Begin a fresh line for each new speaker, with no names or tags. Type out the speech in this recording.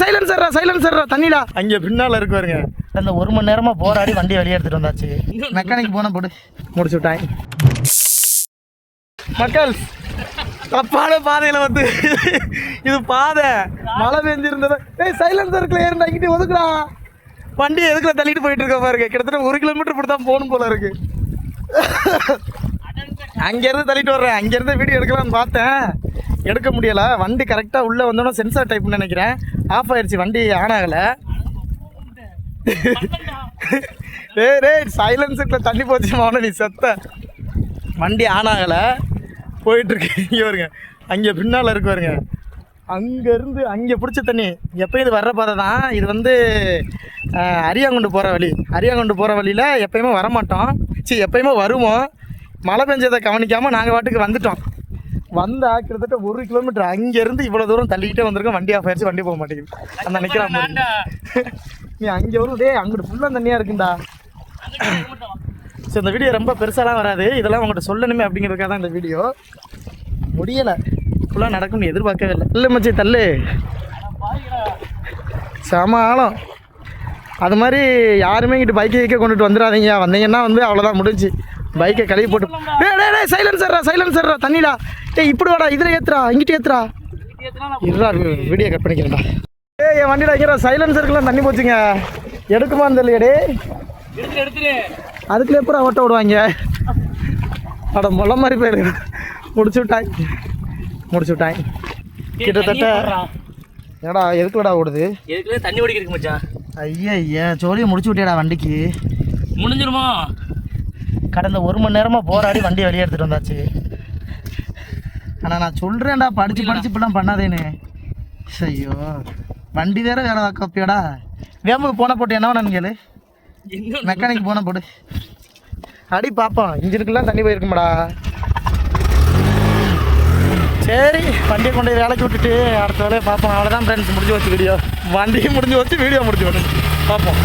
சைலன்சர்ரா சைலன்சர்ரா தண்ணிடா. அங்கே பின்னால் இருக்கு பாருங்க. அந்த ஒரு மணி நேரமாக போராடி வண்டி வெளியே எடுத்துட்டு வந்தாச்சு. மெக்கானிக் போன போடு முடிச்சு விட்டாங்க. மக்கள் தப்பான பாதையில் வந்து இது பாதை. மழை பெஞ்சிருந்தது ஏய் சைலன்சருக்குள்ள ஏறிண்டா இங்கிட்டு ஒதுக்குடா. வண்டி எதுக்குள்ள தள்ளிட்டு போயிட்டு இருக்க பாருங்க. கிட்டத்தட்ட ஒரு கிலோமீட்டர் இப்படி தான் போகணும் போல இருக்கு. அங்கேருந்து தள்ளிட்டு வர்றேன். அங்கேருந்து வீடியோ எடுக்கலாம்னு பார்த்தேன். எடுக்க முடியலை. வண்டி கரெக்டாக உள்ளே வந்தோன்னா சென்சார் டைப்னு நினைக்கிறேன். ஆஃப் ஆயிடுச்சு வண்டி ஆன் ஆகலை. டேய் ரே சைலன்ஸுக்குள்ள தண்ணி போச்சு மாவன நீ செத்த. வண்டி ஆன் ஆகலை. போயிட்டுருக்கு. இங்கே வருங்க அங்கே பின்னால் இருக்கு அங்கேருந்து அங்கே பிடிச்ச தண்ணி. எப்பயும் இது வர்ற பாதை தான். இது வந்து அரியாங்குண்டு போகிற வழி. அரியாங்குண்டு போகிற வழியில் எப்பயுமே வரமாட்டோம். சரி எப்பயுமே வருவோம். மழை பெஞ்சதை கவனிக்காமல் நாங்கள் வாட்டுக்கு வந்துட்டோம். வந்தா கிட்டத்தட்ட ஒரு கிலோமீட்டர் அங்கேருந்து இவ்வளோ தூரம் தள்ளிக்கிட்டே வந்திருக்கோம் வண்டி ஆஃப் ஆயிடுச்சு வண்டி போக மாட்டேங்குது. அந்த பாருங்க. நீ அங்கே வரும் டேய் அங்கிட்டு ஃபுல்லாக தண்ணியாக இருக்குண்டா. ஸோ இந்த வீடியோ ரொம்ப பெருசாலாம் வராது. இதெல்லாம் உங்கள்கிட்ட சொல்லணுமே அப்படிங்கிறதுக்காக தான் இந்த வீடியோ முடியலை. ஃபுல்லாக நடக்கும்னு எதிர்பார்க்கவே இல்லை. இல்லை மச்சி தள்ளு. செம ஆழம். அது மாதிரி யாருமே இங்கிட்டு பைக்கை வைக்க கொண்டுட்டு வந்துடாதீங்க வந்தீங்கன்னா வந்து அவ்வளோதான் முடிஞ்சு பைக்கை கழுவி போட்டு. டேய் டேய் டேய் சைலன்சர்ரா சைலன்சர்ரா தண்ணிடா. டேய் இப்படி வாடா இதில் ஏத்துறா இங்கிட்டு ஏத்துறா இருடா வீடியோ கட் பண்ணிக்கிறேன்டா. ஏய் என் வண்டியில் வைக்கிற சைலன்சருக்குலாம் தண்ணி போச்சுங்க. எடுக்குமா தெரியலையே
எடுத்துரு
அதுக்குள்ள எப்பறம் ஓட்ட விடுவாங்க? அட முள்ள மாதிரி போயிருக்கு முடிச்சு விட்டாங்க முடிச்சு விட்டாங்க கிட்டத்தட்ட ஏடா எதுக்குலடா ஓடுது?
எதுக்குள்ள தண்ணி ஓடிக்கிறதுக்கு மச்சான்?
ஐயா ஐயா ஜோலியை முடிச்சு விட்டியாடா வண்டிக்கு.
முடிஞ்சிருமா?
கடந்த ஒரு மணி நேரமாக போராடி வண்டியை வெளியே எடுத்துகிட்டு வந்தாச்சு. ஆனால் நான் சொல்கிறேன்டா படித்து படித்து இப்படிலாம் பண்ணாதேன்னு. ஐயோ வண்டி வேற வேலை காப்பியாடா வேமுக்கு போன போட்டு என்ன வேணும் கேளு. மெக்கானிக் போன போடு அடி பார்ப்போம் இன்ஜினுக்கெல்லாம் தண்ணி போயிருக்குமாடா. சரி வண்டியை கொண்டு வேலைக்கு விட்டுட்டு அடுத்த வேலையை பார்ப்போம். அவ்வளோதான் ஃப்ரெண்ட்ஸ் முடிஞ்சு வச்சு வீடியோ வண்டியும் முடிஞ்சு வச்சு வீடியோ முடிஞ்சு வச்சு பார்ப்போம்